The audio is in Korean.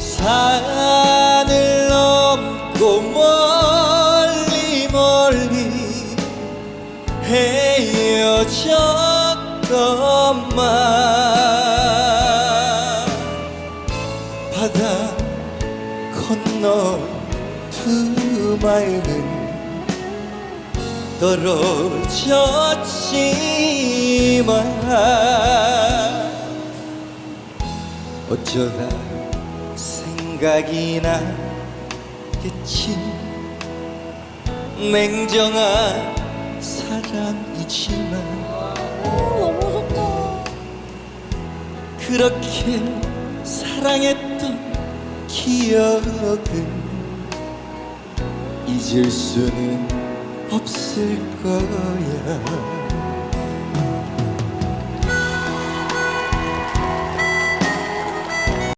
산을 넘고 멀리 멀리 헤어졌건만 바다 건너 두 마음은 떨어졌지만 어쩌다 생각이 나겠지 냉정한 사람이지만 너무 좋다. 그렇게 사랑했던 기억은 잊을 수는 없을 거야